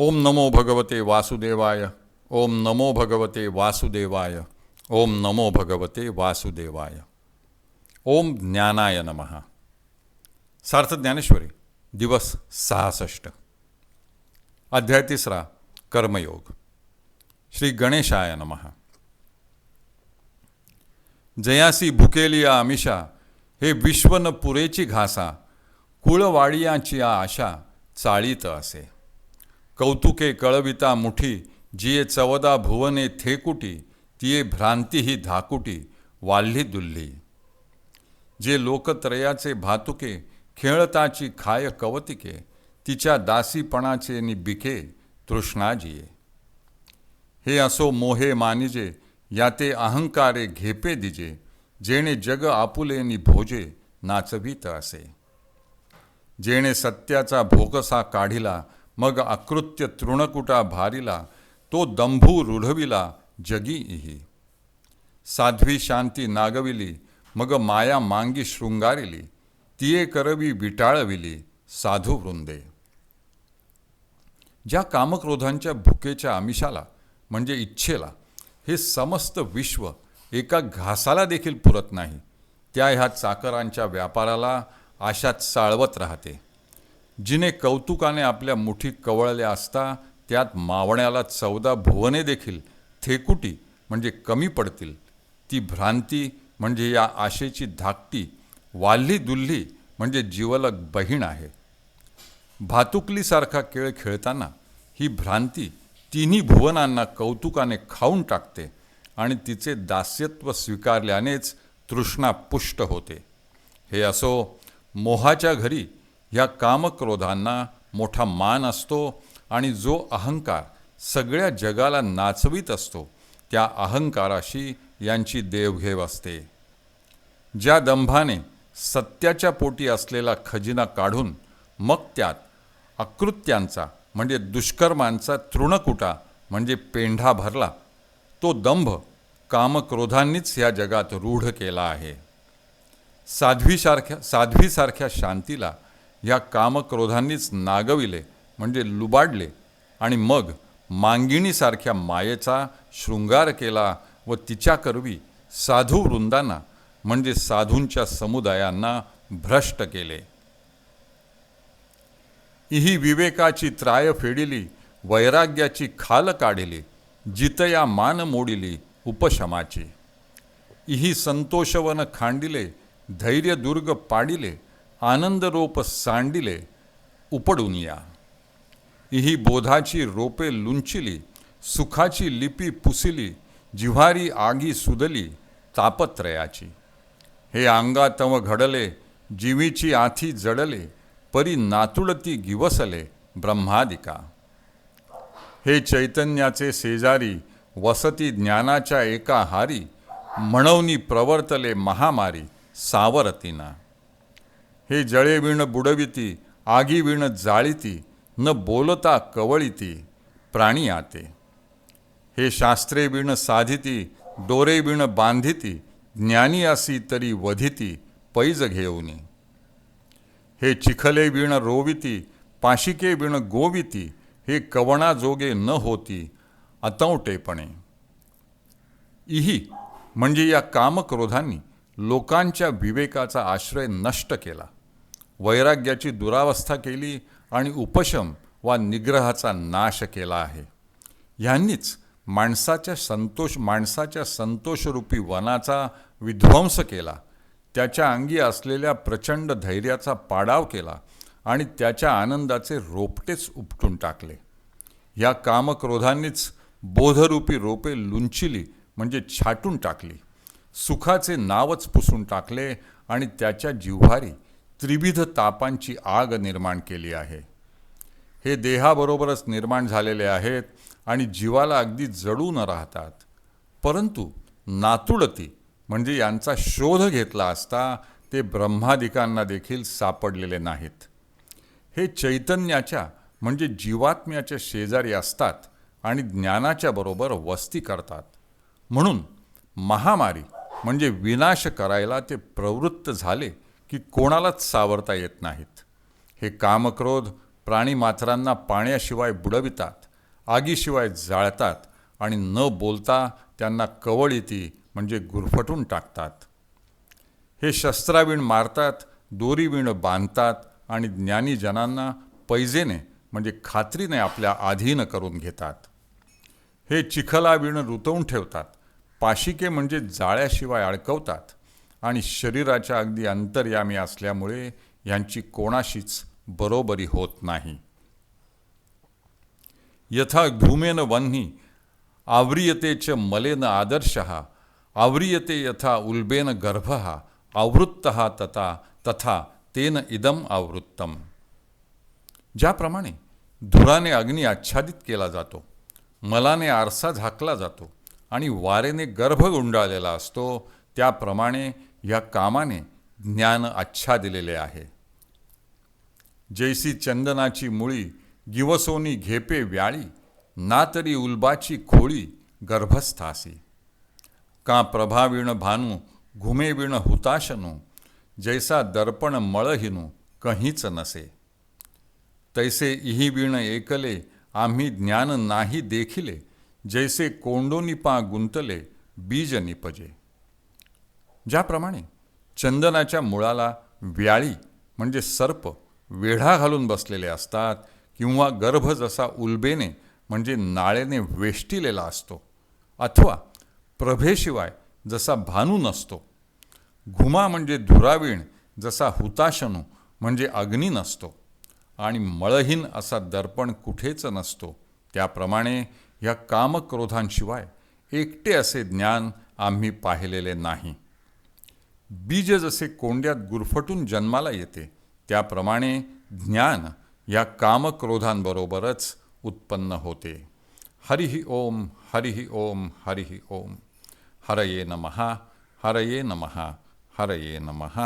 ओम नमो भगवते वासुदेवाय ओम नमो भगवते वासुदेवाय ओम नमो भगवते वासुदेवाय। ओम ज्ञानाय नमः। सार्थ ज्ञानेश्वरी दिवस सहासष्ट। अध्याय तिसरा कर्मयोग। श्री गणेशाय नमः। जयासी भुकेलिया आमिषा हे विश्वन पुरेची घासा कुळवाडियाची आशा चाळीत असे। कौतुके कळविता मुठी जिये चवदा भुवने थेकुटी तिये भ्रांती ही धाकुटी वाल्ही दुल्ली. जे लोकत्रयाचे भातुके खेळताची खाय कवतिके तिच्या दासीपणाचे निबिके तृष्णाजिये. हे असो मोहे मानिजे याते अहंकारे घेपे दिजे जेणे जग आपुले नि भोजे नाचवीत असे. जेणे सत्याचा भोगसा काढिला मग अकृत्य तृणकुटा भारिला तो दंभू रुढविला जगी इही. साध्वी शांती नागविली मग माया मांगी शृंगारिली तिये करवी विटाळविली साधू वृंदे. ज्या कामक्रोधांच्या भुकेच्या आमिषाला म्हणजे इच्छेला हे समस्त विश्व एका घासाला देखील पुरत नाही त्या ह्या चाकरांच्या व्यापाराला आशात चाळवत राहते. जिने कौतुकाने आपल्या मुठी कवळल्या असता त्यात मावण्याला चौदा भुवने देखील थेकुटी म्हणजे कमी पडतील. ती भ्रांती म्हणजे या आशेची धाकटी वाल्ही दुल्ही म्हणजे जीवलक बहीण आहे. भातुकलीसारखा खेळ खेळताना ही भ्रांती तिन्ही भुवनांना कौतुकाने खाऊन टाकते आणि तिचे दास्यत्व स्वीकारल्यानेच तृष्णा पुष्ट होते. हे असो मोहाच्या घरी ह्या कामक्रोधांना मोठा मान असतो आणि जो अहंकार सगळ्या जगाला नाचवीत असतो त्या अहंकाराशी यांची देवघेव असते. ज्या दंभाने सत्याच्या पोटी असलेला खजिना काढून मग त्यात अकृत्यांचा म्हणजे दुष्कर्मांचा तृणकुटा म्हणजे पेंढा भरला तो दंभ कामक्रोधांनीच या जगात रूढ केला आहे. साध्वीसारख्या साध्वीसारख्या शांतीला या कामक्रोधांनीच नागविले म्हणजे लुबाडले आणि मग मांगिणीसारख्या मायेचा शृंगार केला व तिच्याकरवी साधू वृंदांना म्हणजे साधूंच्या समुदायांना भ्रष्ट केले. इही विवेकाची त्राय फेडिली वैराग्याची खाल काढिली जितया मान मोडिली उपशमाची. इही संतोषवन खांडिले धैर्यदुर्ग पाडिले आनंद आनंदरोप सांडिले उपडून या. ही बोधाची रोपे लुंचिली सुखाची लिपी पुसिली जिव्हारी आगी सुदली तापत्रयाची. हे अंगातव घडले जीवीची आथी जडले परी नातुळती गिवसले ब्रह्मादिका. हे चैतन्याचे शेजारी वसती ज्ञानाच्या एका हारी म्हणवनी प्रवर्तले महामारी सावरतीना. हे जळे विण बुडविती आगी विण जाळीती न बोलता कवळीती प्राणी आते. हे शास्त्रे विण साधिती डोरे विण बांधिती ज्ञानी असी तरी वधिती पैज घेऊनी. हे चिखले विण रोविती पाशिके विण गोविती हे कवणा जोगे न होती अतवटेपणे इही म्हणजे या कामक्रोधांनी लोकांच्या विवेकाचा आश्रय नष्ट केला. वैराग्याची दुरावस्था केली आणि उपशम वा निग्रहाचा नाश केला आहे. ह्यांनीच माणसाच्या संतोष माणसाच्या संतोषरूपी वनाचा विध्वंस केला. त्याच्या अंगी असलेल्या प्रचंड धैर्याचा पाडाव केला आणि त्याच्या आनंदाचे रोपटेच उपटून टाकले. या कामक्रोधांनीच बोधरूपी रोपे लुंचिली म्हणजे छाटून टाकली. सुखाचे नावच पुसून टाकले आणि त्याच्या जिव्हारी त्रिविध तापांची आग निर्माण केली आहे. हे देहाबरोबरच निर्माण झालेले आहेत आणि जीवाला अगदी जडून राहतात. परंतु नातुडती म्हणजे यांचा शोध घेतला असता ते ब्रह्मादिकांना देखील सापडलेले नाहीत. हे चैतन्याच्या म्हणजे जीवात्म्याच्या शेजारी असतात आणि ज्ञानाच्या बरोबर वस्ती करतात. म्हणून महामारी म्हणजे विनाश करायला ते प्रवृत्त झाले की कोणालाच सावरता येत नाहीत. हे कामक्रोध प्राणीमात्रांना पाण्याशिवाय बुडवितात आगीशिवाय जाळतात आणि न बोलता त्यांना कवळ येती म्हणजे गुरफटून टाकतात. हे शस्त्रावीण मारतात दोरीवीण बांधतात आणि ज्ञानीजनांना पैजेने म्हणजे खात्रीने आपल्या आधीनं करून घेतात. हे चिखलावीण रुतवून ठेवतात पाशिके म्हणजे जाळ्याशिवाय अडकवतात. आणि शरीराच्या अगदी अंतर्यामी असल्यामुळे यांची कोणाशीच बरोबरी होत नाही. यथा धूमेन वन्ही आव्रियते च मलेन आदर्श आव्रियते यथा उल्बेन गर्भ आवृत्त तथा तथा तेन इदम आवृत्तम. ज्याप्रमाणे धुराने अग्नी आच्छादित केला जातो मलाने आरसा झाकला जातो आणि वारेने गर्भ गुंडाळलेला असतो त्याप्रमाणे या कामाने ज्ञान आच्छादिलेले आहे. जैसी चंदनाची मुळी गिवसोनी घेपे व्याळी ना तरी उल्बाची खोळी गर्भस्थासी. का प्रभावीण भानू घुमेविण हुताशनू जैसा दर्पण मळहिनू कहीच नसे. तैसे इही विण एकले आम्ही ज्ञान नाही देखिले जैसे कोंडोनिपा गुंतले बीज निपजे. ज्याप्रमाणे चंदनाच्या मुळाला व्याळी म्हणजे सर्प वेढा घालून बसलेले असतात किंवा गर्भ जसा उलबेने म्हणजे नाळेने वेष्टिलेला असतो अथवा प्रभेशिवाय जसा भानू नसतो घुमा म्हणजे धुरावीण जसा हुताशनू म्हणजे अग्नी नसतो आणि मळहीन असा दर्पण कुठेच नसतो. त्याप्रमाणे या कामक्रोधांशिवाय एकटे असे ज्ञान आम्ही पाहिलेले नाही. बीज जसे कोंड्यात गुरफटून जन्माला येते त्याप्रमाणे ज्ञान या कामक्रोधांबरोबरच उत्पन्न होते. हरिही ओम हरिही ओम हरिही ओम. हरये नमः हरये नमः हरये नमः.